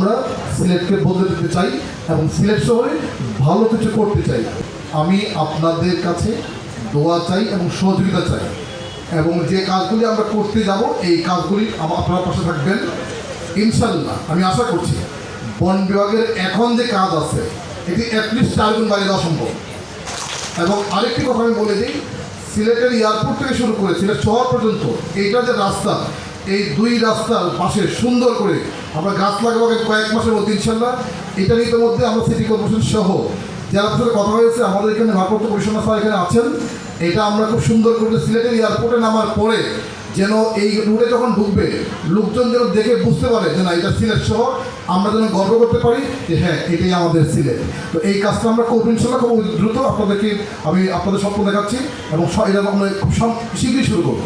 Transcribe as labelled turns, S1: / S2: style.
S1: আমরা সিলেটকে বদলে দিতে চাই এবং সিলেট শহরে ভালো কিছু করতে চাই। আমি আপনাদের কাছে দোয়া চাই এবং সহযোগিতা চাই এবং যে কাজগুলি আমরা করতে যাব, এই কাজগুলি আপনার পাশে থাকবেন। ইনশাল্লাহ আমি আশা করছি বন বিভাগের এখন যে কাজ আছে, এটি অ্যাটলিস্ট চার গুণ বাড়িয়ে দেওয়া সম্ভব। এবং আরেকটি কথা আমি বলে দিই, সিলেটের এয়ারপোর্ট থেকে শুরু করে সিলেট শহর পর্যন্ত এইটা যে রাস্তা এই দুই রাস্তার পাশে সুন্দর করে আমরা গাছ লাগাবো কয়েক মাসের মধ্যে ইনশাল্লাহ। এটার ইতিমধ্যে আমরা সিটি কর্পোরেশন সহ যারা সাথে কথা হয়েছে, আমাদের এখানে ভারপ্রাপ্ত কমিশনার স্যার এখানে আছেন। এটা আমরা খুব সুন্দর করে সিলেটের এয়ারপোর্টে নামার পরে যেন এই রুটে যখন ঢুকবে, লোকজন যেন দেখে বুঝতে পারে যে না, এটা সিলেট শহর। আমরা যেন গর্ব করতে পারি যে হ্যাঁ এটাই আমাদের সিলেট। তো এই কাজটা আমরা করব ইনশাল্লাহ, খুব দ্রুত আপনাদেরকে আমি আপনাদের স্বপ্ন দেখাচ্ছি এবং এটা আমরা খুব শীঘ্রই শুরু করব।